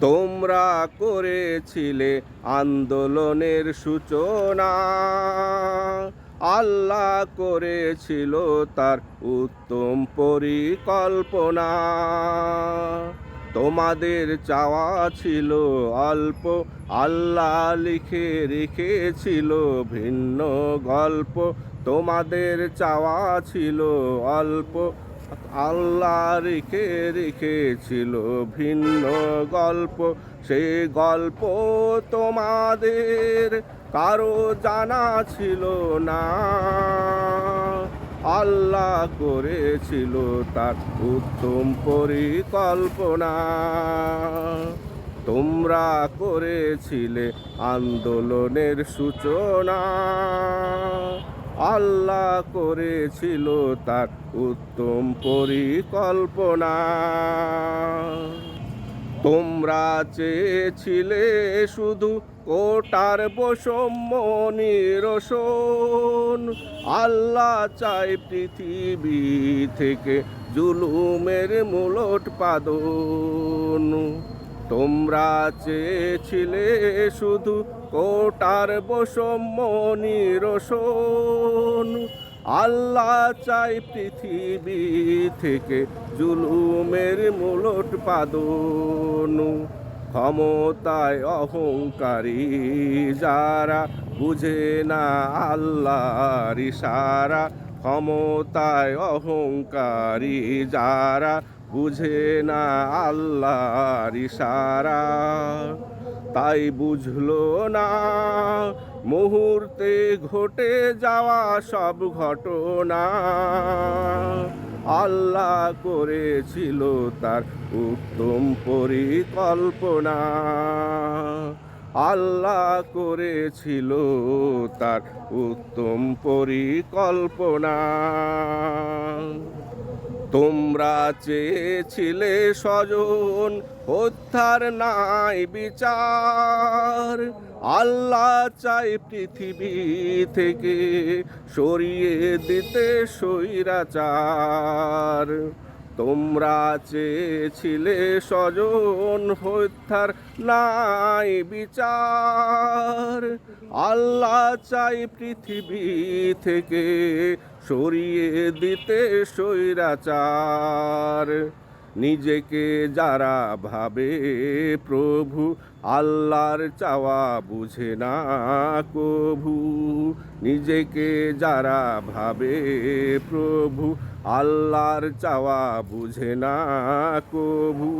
তোমরা করেছিলে আন্দোলনের সূচনা। আল্লাহ করেছিল তার উত্তম পরিকল্পনা। তোমাদের চাওয়া ছিল অল্প, আল্লাহ লিখে রেখেছিল ভিন্ন গল্প। তোমাদের চাওয়া ছিল অল্প আল্লাহ রেখে রেখেছিল ভিন্ন গল্প। সেই গল্প তোমাদের কারও জানা ছিল না। আল্লাহ করেছিল তার উত্তম পরিকল্পনা। তোমরা করেছিলে আন্দোলনের সূচনা। আল্লাহ করেছিল তার উত্তম পরিকল্পনা। তোমরা চেয়েছিলে শুধু কোটার বৈষম্য নিরসন। আল্লাহ চাই পৃথিবী থেকে জুলুমের মুলট পাদন। তোমরা চেয়েছিলে শুধু কোটার বৈষম্য নিরসন। আল্লাহ চাই পৃথিবী থেকে জুলুমের মুলট পাদন ক্ষমতায় অহংকারী যারা বুঝে না আল্লাহর ইশারা ক্ষমতায় অহংকারী যারা বুঝে না আল্লাহর ইশারা, তাই বুঝলো না মুহূর্তে ঘটে যাওয়া সব ঘটনা। আল্লাহ করেছিল তার উত্তম পরিকল্পনা। আল্লাহ করেছিল তার উত্তম পরিকল্পনা। তোমরা চেয়েছিলে স্বজন, হত্যার নাই বিচার। আল্লাহ চাই পৃথিবী থেকে সরিয়ে দিতে স্বৈরাচার। তোমরা চেয়েছিলে স্বজন হত্যার নাই বিচার। আল্লাহ চাই পৃথিবী থেকে সরিয়ে দিতে স্বৈরাচার। নিজেকে যারা ভাবে প্রভু, আল্লাহর চাওয়া বুঝে না কভু। নিজেকে যারা ভাবে প্রভু, আল্লাহর চাওয়া বুঝে না কভু।